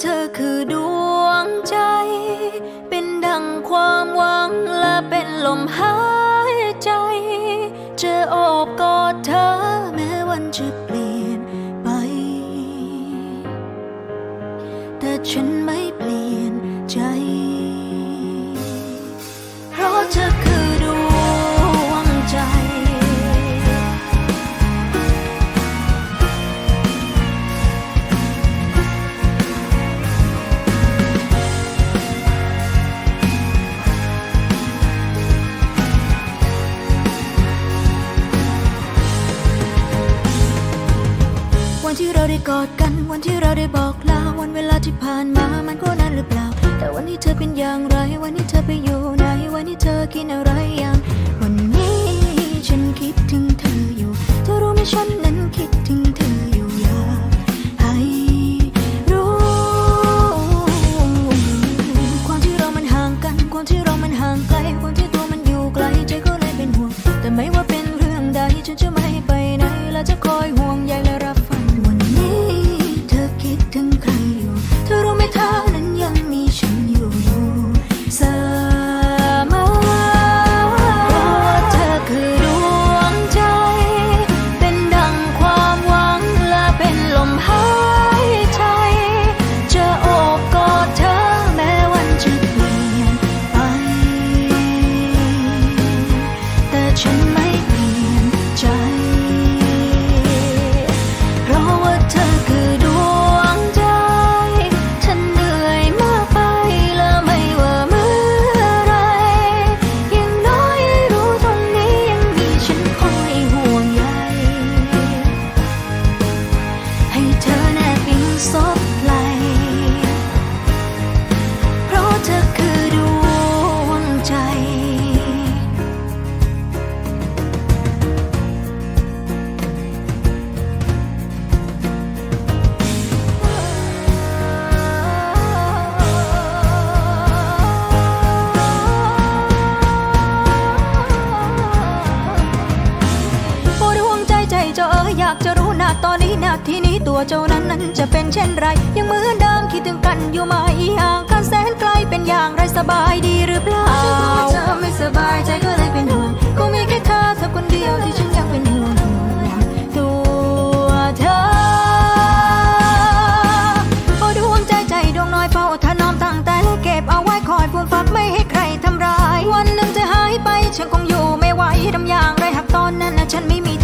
เธอคือดวงใจ เป็นดังความหวังและเป็นลมหายใจ จะโอบกอดเธอแม้วันจะเปลี่ยนไป แต่ฉัน ที่เราได้กอดกัน วันที่เราได้บอกลา วันเวลาที่ผ่านมา มันก็นานหรือเปล่า แต่วันนี้เธอเป็นอย่างไร วันนี้เธอไปอยู่ไหน วันนี้เธอกินอะไรอย่าง วันนี้ฉันคิดถึงเธออยู่ เธอรู้ไหมฉันนั้นคิดถึง ตัวเจ้านั้นนั้นจะเป็นเช่นไร ยังเหมือนเดิมคิดถึงกันอยู่ไหมห่างกันแสนไกลเป็นอย่างไรสบายดีหรือเปล่าฉันกลัวเธอไม่สบายใจก็เลยเป็นห่วงคงมีแค่เธอเธอคนเดียวที่ฉันยังเป็นห่วงตัวเธอโอ้ดวงใจใจดวงน้อยเฝ้าถนอมตั้งแต่เก็บเอาไว้คอยฟูมฟักไม่ให้ใครทำร้าย วันหนึ่งจะหายไปฉันคงอยู่ไม่ไหวทำอย่างไรหากตอนนั้นนะฉันไม่มี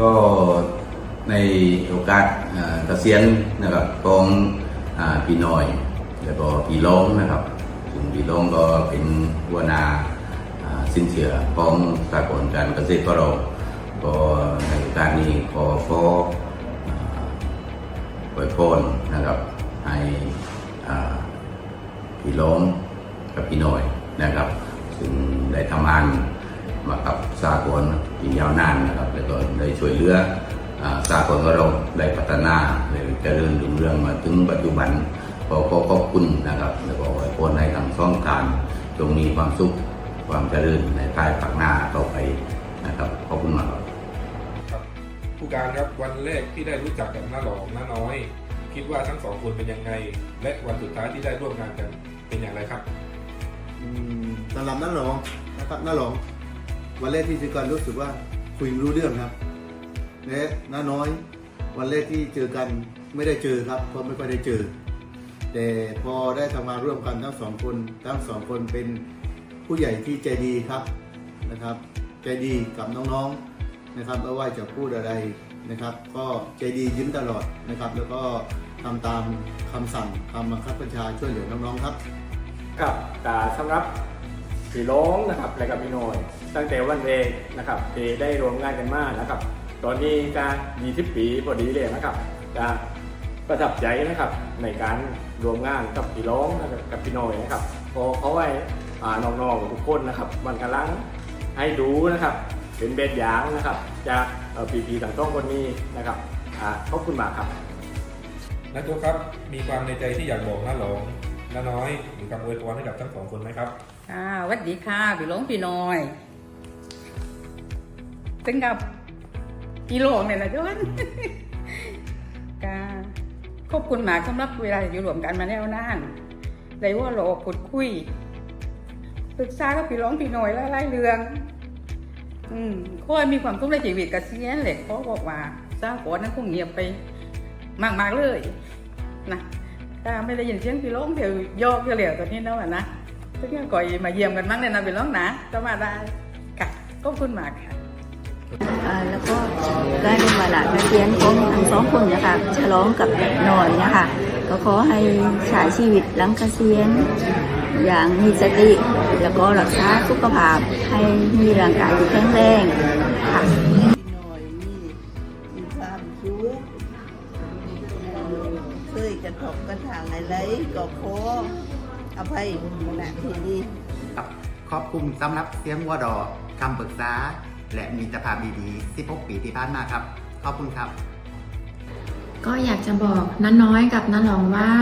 ก็ในโอกาสเอ่อเกษียณนะครับของอพี่น้อย แล้วก็พี่ล้องนะครับซึ่งพี่ล้องก็เป็นหัวหน้าสินเชื่อของสากลการเกษตรของเราก็ในโอกาสนี้ขอขออ่าอวยพรนะครับให้พี่ล้องกับพี่น้อยนะครับ ซึ่งได้ทำงาน มากับสากลที่ยาวนานนะครับแล้วก็ได้ช่วยเหลืออ่าสากลของเราได้พัฒนาได้เจริญรุ่งเรืองมาถึงปัจจุบันขอขอขอบคุณนะครับแล้วก็ขอให้คนในทางซ่องการจงมีความสุขความเจริญในภายภาคหน้าต่อไปนะครับขอบคุณมากครับครับผู้การครับวันแรกที่ได้รู้จักกับน้าหลองน้าน้อย คิดว่าทั้งสองคนเป็นยังไง และวันสุดท้ายที่ได้ร่วมงานกันเป็นอย่างไรครับอืมสำหรับน้าหลองนะครับน้าหลอง วันแรกที่เจอกันรู้สึกว่าคุยรู้เรื่องครับและน้าน้อย วันแรกที่เจอกันไม่ได้เจอครับเพราะไม่ค่อยได้เจอ แต่พอได้ทำงานร่วมกันทั้งสองคนทั้งสองคนเป็นผู้ใหญ่ที่ใจดีครับนะครับ ใจดีกับน้องๆนะครับไม่ว่าจะพูดอะไรนะครับ ก็ใจดียิ้มตลอดนะครับ แล้วก็ทำตามคำสั่งคำบังคับบัญชาช่วยเหลือน้องๆครับ กับกาสำหรับ พี่ร้องนะครับและกับพี่น้อย ตั้งแต่วันแรกนะครับที่ได้รวมงานกันมานะครับ ตอนนี้ก็มีทิปปีพอดีเลยนะครับก็ประทับใจนะครับในการรวมงานกับพี่ร้องกับพี่น้อยนะครับพอเขาไว้อ่าน้องๆทุกคนนะครับมันกำลังให้ดูนะครับเป็นแบบอย่างนะครับจากปีพีต่างต้องคนนี้นะครับขอบคุณมากครับน้าโจ๊กครับมีความในใจที่อยากบอกน้าหลงน้าน้อยหรือคำอวยพรให้กับทั้งสองคนไหมครับ ค่ะสวัสดีค่ะพี่หลวงพี่น้อยถึงกับพี่หลวงเนี่ยนะจ๊ะก็ขอบคุณมากสำหรับเวลาอยู่รวมกันมาแน่วนานได้ว่าเราพูดคุยปรึกษากับพี่หลวงพี่น้อยหลายๆเรื่อง อืมขอให้มีความสุขในชีวิตกับเกษียณเหล็กเขาบอกว่าสร้างก่อนนั้นคงเงียบไปมากๆเลยนะถ้าไม่ได้ยินเสียงพี่หลวงเดี๋ยวยอกเดี๋ยวเหลวตัวนี้นะวนะ ทุกอย่างก่อยมาเยี่ยมกันมั้งเนี่ยนะเป็นร้องนะก็มาได้ค่ะขอบคุณมากค่ะอ่าแล้วก็ได้เป็นวาระเกษียณของทั้งสองคนนะคะฉลองกับหน่อยนะคะก็ขอให้ใช้ชีวิตหลังเกษียณอย่างมีสติ แล้วก็รักษาสุขภาพให้มีร่างกายที่แข็งแรงค่ะหน่อยมีมีความสุขเคยกระทบกระทั่งอะไรก็ขอ อภัยณที่นี้ครับขอบคุณสำหรับเสียงวัวดอคำปรึกษา และมีตรภาพดีๆ16ปีที่ผ่านมาครับ ขอบคุณครับ ก็อยากจะบอกน้าน้อยกับน้าหลองว่า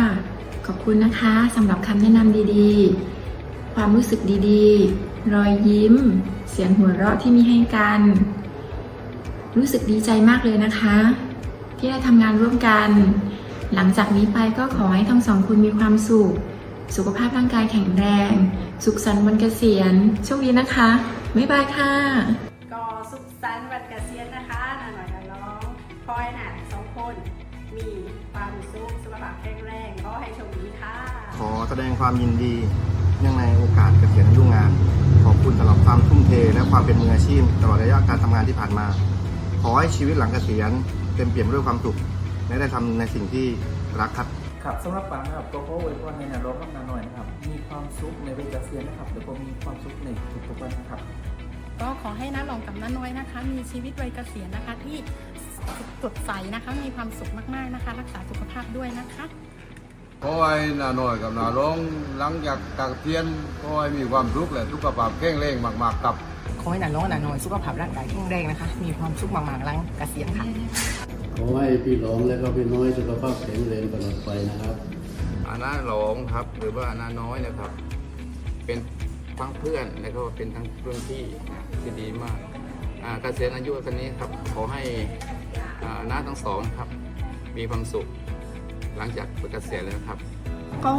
ขอบคุณนะคะสำหรับคำแนะนำดีๆ ความรู้สึกดีๆ รอยยิ้ม เสียงหัวเราะที่มีให้กัน รู้สึกดีใจมากเลยนะคะ ที่ได้ทำงานร่วมกัน หลังจากนี้ไปก็ขอให้ทั้งสองคนมีความสุข สุขภาพร่างกายแข็งแรง สุขสันต์วันเกษียณโชคดีนะคะ บ๊ายบายค่ะ ก็สุขสันต์วันเกษียณนะคะนาหน่อยนาน้องพลอยน่ะสองคน มีความสุขสุขภาพแข็งแรงก็ให้โชคดีค่ะ ขอแสดงความยินดีเนื่องในโอกาสเกษียณอายุงาน ขอบคุณสำหรับความทุ่มเท และความเป็นมืออาชีพตลอดระยะการทำงานที่ผ่านมา ขอให้ชีวิตหลังเกษียณเต็มเปี่ยมด้วยความสุขและได้ทำในสิ่งที่รักครับ ครับสำหรับปังนะครับก็ขออวยพรให้นาร้องกับนาหน่อยนะครับ มีความสุขในวัยเกษียณนะครับแล้วก็มีความสุขในทุกๆวันนะครับ ก็ขอให้น้าหลองกับน้าน้อยนะคะ มีชีวิตวัยเกษียณนะคะที่สดใสนะคะ มีความสุขมากๆนะคะ รักษาสุขภาพด้วยนะคะขอให้นาหน่อยกับนาร้องหลังจากตักเทียนขอให้มีความสุขและสุขภาพแข็งแรงมากๆครับขอให้นาน้องนาน้อยสุขภาพร่างกายแข็งแรงนะคะ มีความสุขมากๆหลังเกษียณค่ะ ขอให้พี่หลงและก็พี่น้อยสุขภาพแข็งแรงตลอดไปนะครับ อาน้าหลงครับ หรือว่าอาน้าน้อยนะครับ เป็นทั้งเพื่อนและก็เป็นทั้งรุ่นพี่ที่ดีมากอ่าเกษียณอายุคนนี้ครับ ขอให้อ่าน้าทั้งสองนะครับ มีความสุข หลังจากเกษียณแล้วนะครับ ก็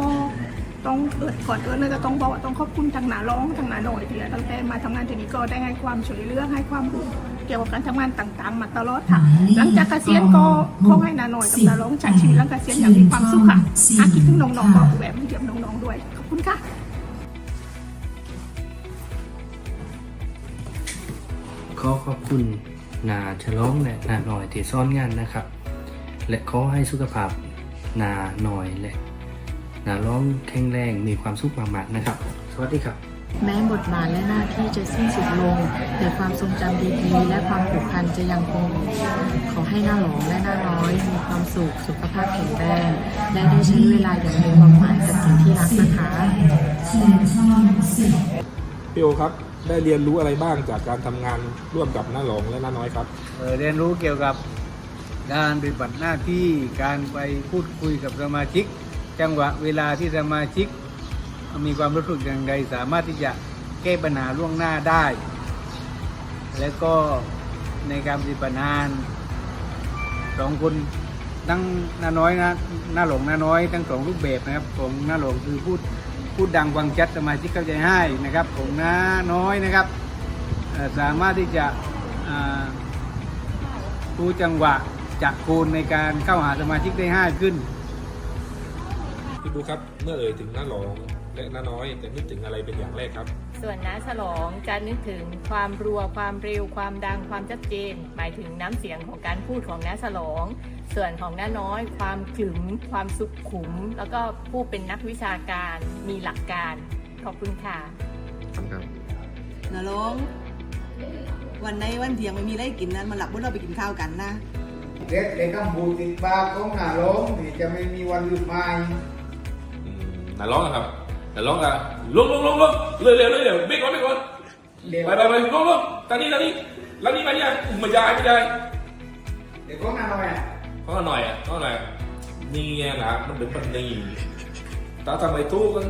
ต้องเอิดก่อนเอิดเลยก็ต้องบอกว่าต้องขอบคุณทางหนาร้องทางหนาหน่อยที่ตั้งแต่มาทำงานที่นี่ก็ได้ให้ความช่วยเหลือให้ความรู้เกี่ยวกับการทำงานต่างๆ มาตลอดค่ะ หลังจากเกษียณก็ขอให้หนาหน่อยกับหนาร้องใช้ชีวิตหลังเกษียณอย่างมีความสุขค่ะหาคิดถึงน้องๆก็แบบเยี่ยมน้องๆด้วยขอบคุณค่ะขอขอบคุณนาฉลองและนาหน่อยที่ซ้อนงานนะครับ และขอให้สุขภาพนาหน่อยและนาร้องแข็งแรงมีความสุขมากๆนะครับ สวัสดีครับ แม้บทบาทและหน้าที่จะสิ้นสุดลง แต่ความทรงจำดีๆ และความผูกพันจะยังคง ขอให้หน้าหลองและหน้าน้อย มีความสุข สุขภาพแข็งแรง และได้ใช้เวลาอย่างมีความหมายกับสิ่งที่รักนะคะพี่โอครับได้เรียนรู้อะไรบ้างจากการทำงานร่วมกับน้าหลองและน้าน้อยครับเอ่อเรียนรู้เกี่ยวกับการปฏิบัติหน้าที่การไปพูดคุยกับสมาชิก จังหวะเวลาที่สมาชิก มีความรู้สึกอย่างไรสามารถที่จะแก้ปัญหาล่วงหน้าได้ และก็ในการปฏิบัติงานสองคนทั้งน้าน้อยนะหน้าหลงหน้าน้อยทั้งสองรูปแบบนะครับของหน้าหลงคือพูดพูดดังฟังชัดสมาชิกเข้าใจให้นะครับของน้าน้อยนะครับสามารถที่จะรู้จังหวะจักคูณในการเข้าหาสมาชิกได้ง่ายขึ้นพี่บุ๊ครับเมื่อเอ่ยถึงน้าหลง และน้าน้อยจะนึกถึงอะไรเป็นอย่างแรกครับ ส่วนน้าฉลองจะนึกถึงความรัวความเร็วความดังความชัดเจน หมายถึงน้ำเสียงของการพูดของน้าฉลอง ส่วนของน้าน้อย ความขลึม ความสุขุม แล้วก็ผู้เป็นนักวิชาการมีหลักการ ขอบคุณค่ะนาร้องวันไหนวันเที่ยงไม่มีอะไรกินนั้นมาหลับพวกเราไปกินข้าวกันนะเด็กเด็กกัมพูติดบาร์ของหนาร้องที่จะไม่มีวันหยุดไม้นาร้องนะครับ นาร้องอะลงลงลงลงเร็วเร็วเร็วเร็วเบรกก่อนเบรกก่อนไปไปไปลงลงตอนนี้ตอนนี้แล้วนี่มาเนี่ยไม่ได้ไม่ได้เด็กของหนาน้อยอะเขาหน่อยอะเขาหน่อยนี่ไงนะมันเป็นปันนีถ้าทำไมตู้กัน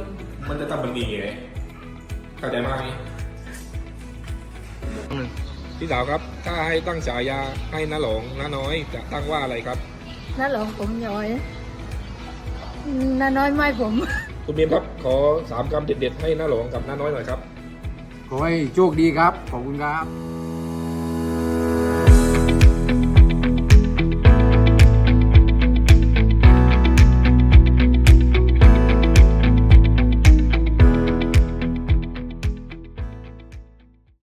มันจะทำปันนีไงเข้าใจไหมพี่สาวครับ ถ้าให้ตั้งฉายาให้น้าหลงน้าน้อยจะตั้งว่าอะไรครับน้าหลงผมย้อยน้าน้อยไม่ผม คุณเบียมครับ ขอสามคำเด็ดๆให้น้าหลงกับน้าน้อยหน่อยครับ ขอให้โชคดีครับ ขอบคุณครับ